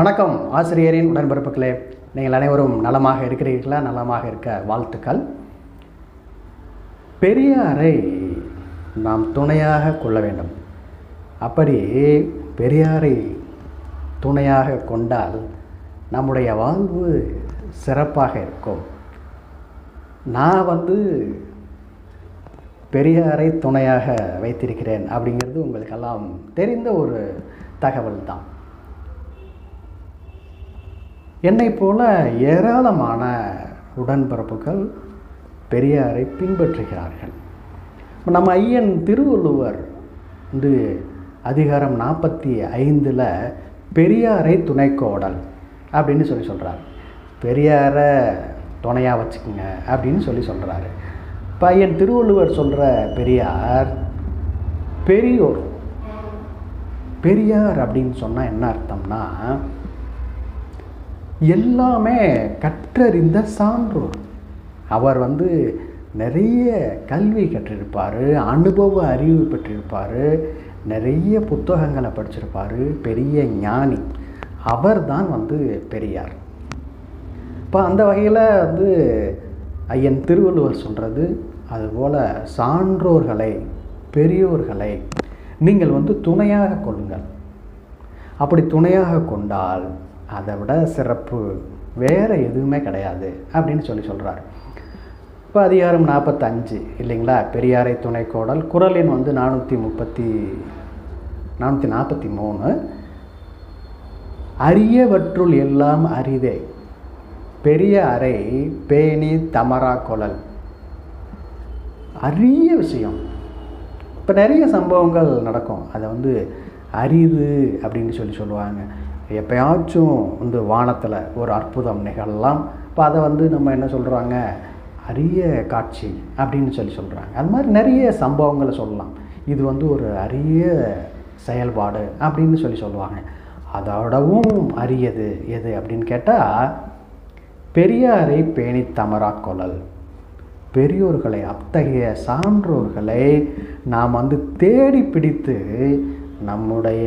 வணக்கம் ஆசிரியரின் உடன்பிறப்புகளே. நீங்கள் அனைவரும் நலமாக இருக்கிறீர்களா? நலமாக இருக்க வாழ்த்துக்கள். பெரியாரை நாம் துணையாக கொள்ள வேண்டும். அப்படி பெரியாரை துணையாக கொண்டால் நம்முடைய வாழ்வு சிறப்பாக இருக்கும். நான் வந்து பெரியாரை துணையாக வைத்திருக்கிறேன் அப்படிங்கிறது உங்களுக்கெல்லாம் தெரிந்த ஒரு தகவல் தான் என்னை போல ஏராளமான உடன்பிறப்புகள் பெரியாரை பின்பற்றுகிறார்கள். நம்ம ஐயன் திருவள்ளுவர் வந்து அதிகாரம் நாற்பத்தி ஐந்தில் பெரியாரை துணைக்கோடல் அப்படின்னு சொல்லி சொல்கிறார் பெரியாரை துணையாக வச்சுக்கோங்க அப்படின்னு சொல்லி சொல்கிறாரு பையன் திருவள்ளுவர் சொல்கிற பெரியார் பெரியோர். பெரியார் அப்படின்னு சொன்னால் என்ன அர்த்தம்னா எல்லாமே கற்றறிந்த சான்றோர். அவர் வந்து நிறைய கல்வி கற்றிருப்பார் அனுபவ அறிவு பெற்றிருப்பார் நிறைய புத்தகங்களை படிச்சிருப்பார் பெரிய ஞானி. அவர் தான் வந்து பெரியார். இப்போ அந்த வகையில் வந்து ஐயன் திருவள்ளுவர் சொல்கிறது அதுபோல் சான்றோர்களை பெரியோர்களை நீங்கள் வந்து துணையாக கொள்ளுங்கள். அப்படி துணையாக கொண்டால் அதை விட சிறப்பு. வேறு எதுவுமே கிடையாது அப்படின்னு சொல்லி சொல்கிறார் இப்போ அதிகாரம் நாற்பத்தஞ்சு இல்லைங்களா? பெரியாரை துணைக்கோடல் குரலின் வந்து நானூற்றி முப்பத்தி நானூற்றி நாற்பத்தி மூணு அரியவற்றுள் எல்லாம் அரிதே. பெரிய அறை பேணி தமரா குழல். அரிய விஷயம். இப்போ நிறைய சம்பவங்கள் நடக்கும். அதை வந்து அரிது அப்படின்னு சொல்லி சொல்லுவாங்க. எப்பயாச்சும் வந்து வானத்தில் ஒரு அற்புதம் நிகழலாம். இப்போ அதை வந்து நம்ம என்ன சொல்கிறாங்க அரிய காட்சி அப்படின்னு சொல்லி சொல்கிறாங்க அது மாதிரி நிறைய சம்பவங்களை சொல்லலாம். இது வந்து ஒரு அரிய செயல்பாடு அப்படின்னு சொல்லி சொல்லுவாங்க. அதோடவும் அரியது எது அப்படின்னு கேட்டால் பெரியாரை பேணி தமரா கொழல் பெரியோர்களை அத்தகைய சான்றோர்களை நாம் வந்து தேடி பிடித்து நம்முடைய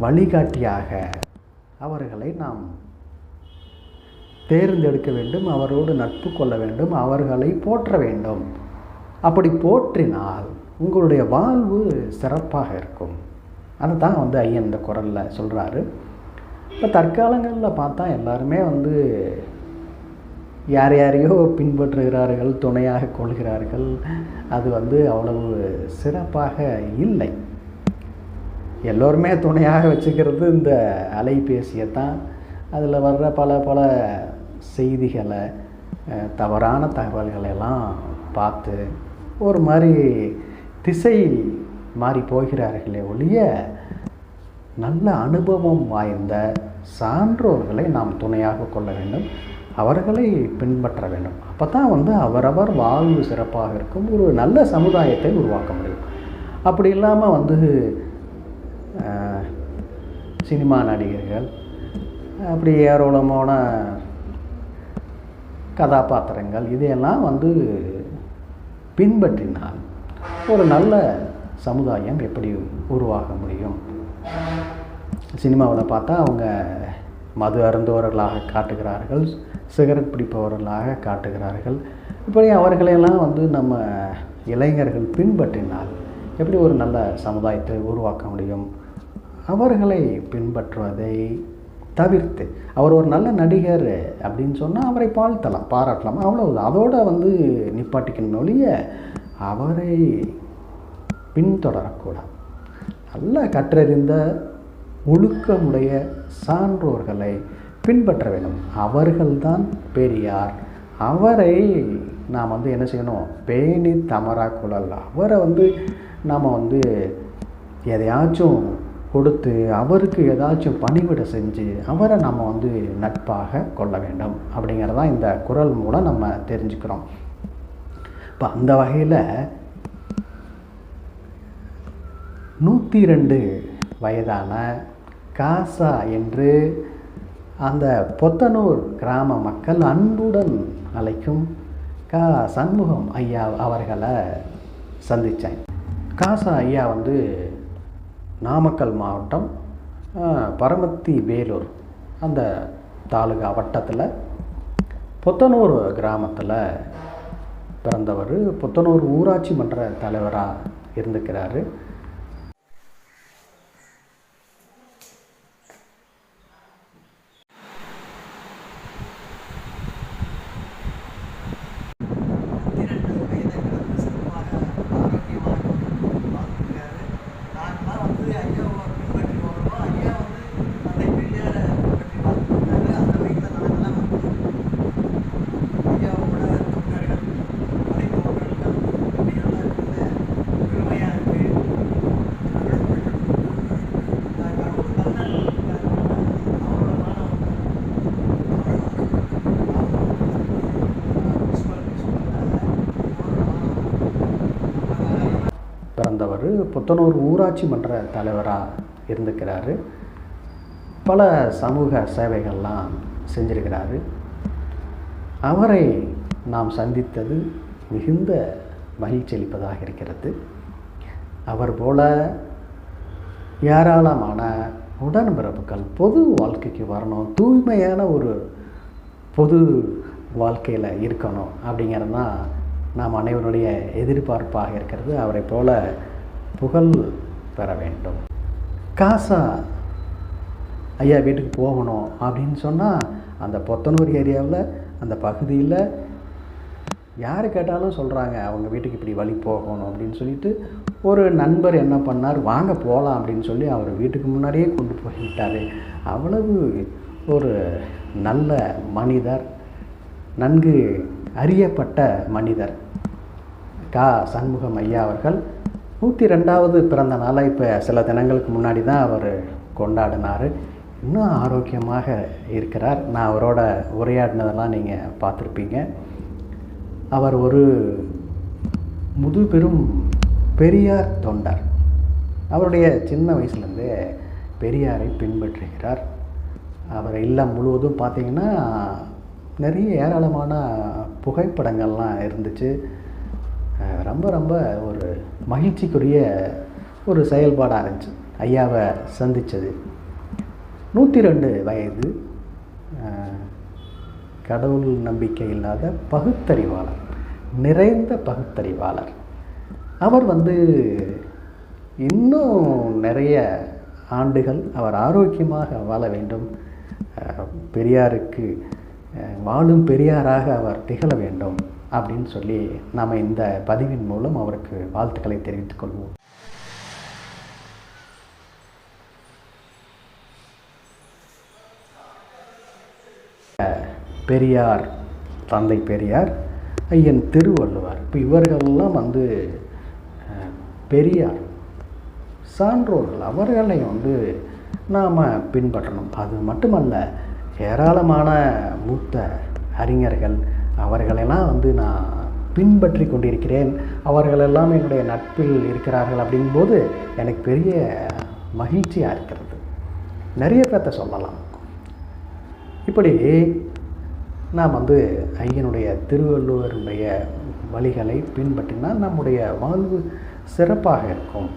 வழிகாட்டியாக அவர்களை நாம் தேர்ந்தெடுக்க வேண்டும் அவரோடு நட்பு கொள்ள வேண்டும் அவர்களை போற்ற வேண்டும். அப்படி போற்றினால் உங்களுடைய வாழ்வு சிறப்பாக இருக்கும். அதை தான் வந்து ஐயன் இந்த குரலில் சொல்கிறாரு இப்போ தற்காலங்களில் பார்த்தா எல்லாருமே வந்து யார் யாரையோ பின்பற்றுகிறார்கள் துணையாக கொள்கிறார்கள். அது வந்து அவ்வளவு சிறப்பாக இல்லை. எல்லோருமே துணையாக வச்சுக்கிறது இந்த அலைபேசியை தான். அதில் வர்ற பல பல செய்திகளை தவறான தகவல்களெல்லாம் பார்த்து ஒரு மாதிரி திசை மாறி போகிறார்களே ஒழிய நல்ல அனுபவம் வாய்ந்த சான்றோர்களை நாம் துணையாக கொள்ள வேண்டும் அவர்களை பின்பற்ற வேண்டும். அப்போ தான் வந்து அவரவர் வாழ்வு சிறப்பாக இருக்கும் ஒரு நல்ல சமுதாயத்தை உருவாக்க முடியும். அப்படி இல்லாமல் வந்து சினிமா நடிகர்கள் அப்படி ஏராளமான கதாபாத்திரங்கள் இதையெல்லாம் வந்து பின்பற்றினால் ஒரு நல்ல சமுதாயம் எப்படி உருவாக முடியும்? சினிமாவில் பார்த்தா அவங்க மது அருந்தவர்களாக காட்டுகிறார்கள் சிகரெட் பிடிப்பவர்களாக காட்டுகிறார்கள். இப்படி அவர்களையெல்லாம் வந்து நம்ம இளைஞர்கள் பின்பற்றினால் எப்படி ஒரு நல்ல சமுதாயத்தை உருவாக்க முடியும்? அவர்களை பின்பற்றுவதை தவிர்த்து அவர் ஒரு நல்ல நடிகர் அப்படின்னு சொன்னால் அவரை பாழ்த்தலாம் பாராட்டலாம். அவ்வளோ அதோடு வந்து நிப்பாட்டிக்கணும் ஒழிய அவரை பின்தொடரக்கூடாது. நல்ல கற்றறிந்த ஒழுக்கமுடைய சான்றோர்களை பின்பற்ற வேண்டும். அவர்கள்தான் பெரியார். அவரை நாம் வந்து என்ன செய்யணும்? பேணி தமரா குழல் அவரை வந்து நாம் வந்து எதையாச்சும் கொடுத்து அவருக்கு ஏதாச்சும் பணிவிட செஞ்சு அவரை நம்ம வந்து நட்பாக கொள்ள வேண்டும். அப்படிங்கிறதான் இந்த குரல் மூலம் நம்ம தெரிஞ்சுக்கிறோம். இப்போ அந்த வகையில் நூற்றி ரெண்டு வயதான காசா என்று அந்த பொத்தனூர் கிராம மக்கள் அன்புடன் அழைக்கும் கா சண்முகம் ஐயா அவர்களை சந்தித்தேன் காசா ஐயா வந்து நாமக்கல் மாவட்டம் பரமத்தி வேலூர். அந்த தாலுகா வட்டத்தில் புத்தனூர் கிராமத்தில் பிறந்தவர். புத்தனூர் ஊராட்சி மன்ற தலைவராக இருந்துக்கிறாரு இரண்டு வயதை கடந்து சிறப்பாக ஆரோக்கியமாக வாழ்ந்துருக்காரு நாங்களாம் வந்து ஐயாவை பின்பற்றி வரோம் ஐயா வந்து அந்த பெரியாரை பின்பற்றி வாழ்ந்துருக்காரு அந்த வகையில் நாங்களாம் வந்து ஐயாவோட தொண்டர்கள் படைத்தவர்கள் அப்படியெல்லாம் இருக்கிறது பெருமையாக இருக்கு கடவுள் கண்ணன் அவரோட மனம் பிறந்தவர் புத்தனூர் ஊராட்சி மன்ற தலைவராக இருந்துக்கிறாரு. பல சமூக சேவைகள்லாம் செஞ்சிருக்கிறாரு. அவரை நாம் சந்தித்தது மிகுந்த மகிழ்ச்சி அளிப்பதாக இருக்கிறது. அவர் போல ஏராளமான உடன்பிறப்புகள் பொது வாழ்க்கைக்கு வரணும் தூய்மையான ஒரு பொது வாழ்க்கையில் இருக்கணும் அப்படிங்கிறது தான் நாம் அனைவருடைய எதிர்பார்ப்பாக இருக்கிறது. அவரை போல புகழ் பெற வேண்டும். காசா ஐயா வீட்டுக்கு போகணும் அப்படின்னு சொன்னால் அந்த பொத்தனூர் ஏரியாவில் அந்த பகுதியில் யார் கேட்டாலும் சொல்கிறாங்க அவங்க வீட்டுக்கு இப்படி வழி போகணும் அப்படின்னு சொல்லிட்டு ஒரு நண்பர் என்ன பண்ணார் வாங்க போகலாம் அப்படின்னு சொல்லி அவர் வீட்டுக்கு முன்னாடியே கொண்டு போய்விட்டார் அவ்வளவு ஒரு நல்ல மனிதர். நன்கு அறியப்பட்ட மனிதர். கா. சண்முகம் ஐயா அவர்கள் நூற்றி ரெண்டாவது பிறந்த நாளை இப்போ சில தினங்களுக்கு முன்னாடி தான் அவர் கொண்டாடினார். இன்னும் ஆரோக்கியமாக இருக்கிறார். நான் அவரோட உரையாடினதெல்லாம் நீங்கள் பார்த்துருப்பீங்க. அவர் ஒரு முதுபெரும் பெரியார் தொண்டர். அவருடைய சின்ன வயசுலேருந்தே பெரியாரை பின்பற்றுகிறார். அவர் இல்லம் முழுவதும் பார்த்திங்கன்னா நிறைய ஏராளமான புகைப்படங்கள்லாம் இருந்துச்சு. ரொம்ப ரொம்ப ஒரு மகிழ்ச்சிக்குரிய ஒரு செயல்பாடாக இருந்துச்சு. ஐயாவை சந்தித்தது நூற்றி ரெண்டு வயது கடவுள் நம்பிக்கை இல்லாத பகுத்தறிவாளர் நிறைந்த பகுத்தறிவாளர். அவர் வந்து இன்னும் நிறைய ஆண்டுகள் அவர் ஆரோக்கியமாக வாழ வேண்டும். பெரியாருக்கு வாழும் பெரியாராக அவர் திகழ வேண்டும் அப்படின்னு சொல்லி நாம் இந்த பதிவின் மூலம் அவருக்கு வாழ்த்துக்களை தெரிவித்துக் கொள்வோம். பெரியார் தந்தை பெரியார் ஐயன் திருவள்ளுவர். இப்போ இவர்கள்லாம் வந்து பெரியார் சான்றோர்கள் அவர்களை வந்து நாம் பின்பற்றணும். அது மட்டுமல்ல ஏராளமான மூத்த அறிஞர்கள் அவர்களெல்லாம் வந்து நான் பின்பற்றி கொண்டிருக்கிறேன். அவர்களெல்லாம் என்னுடைய நட்பில் இருக்கிறார்கள் அப்படிங்கும்போது எனக்கு பெரிய மகிழ்ச்சியாக இருக்கிறது. நிறைய பேர்த்த சொல்லலாம். இப்படி நாம் வந்து ஐயனுடைய திருவள்ளுவருடைய வழிகளை பின்பற்றினால் நம்முடைய வாழ்வு சிறப்பாக இருக்கும்.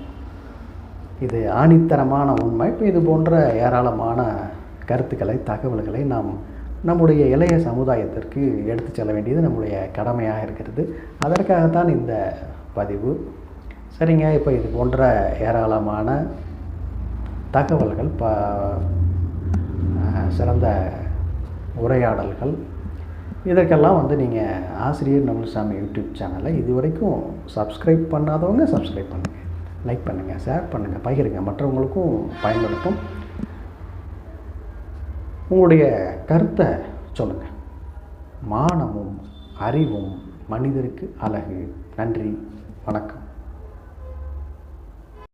இது ஆணித்தரமான உண்மை. இப்போ இது போன்ற ஏராளமான கருத்துக்களை தகவல்களை நாம் நம்முடைய இளைய சமுதாயத்திற்கு எடுத்து செல்ல வேண்டியது நம்முடைய கடமையாக இருக்கிறது. அதற்காகத்தான் இந்த பதிவு. சரிங்க இப்போ இது போன்ற ஏராளமான தகவல்கள் ப சிறந்த உரையாடல்கள். இதற்கெல்லாம் வந்து நீங்கள் ஆசிரியர் நமுல்சாமி யூடியூப் சேனலை இது வரைக்கும் சப்ஸ்கிரைப் பண்ணாதவங்க சப்ஸ்கிரைப் பண்ணுங்கள் லைக் பண்ணுங்கள் ஷேர் பண்ணுங்கள் பகிருங்க. மற்றவங்களுக்கும் பயன்படுத்தும். உங்களுடைய கருத்தை சொல்லுங்கள் மானமும் அறிவும் மனிதருக்கு அழகு. நன்றி வணக்கம்.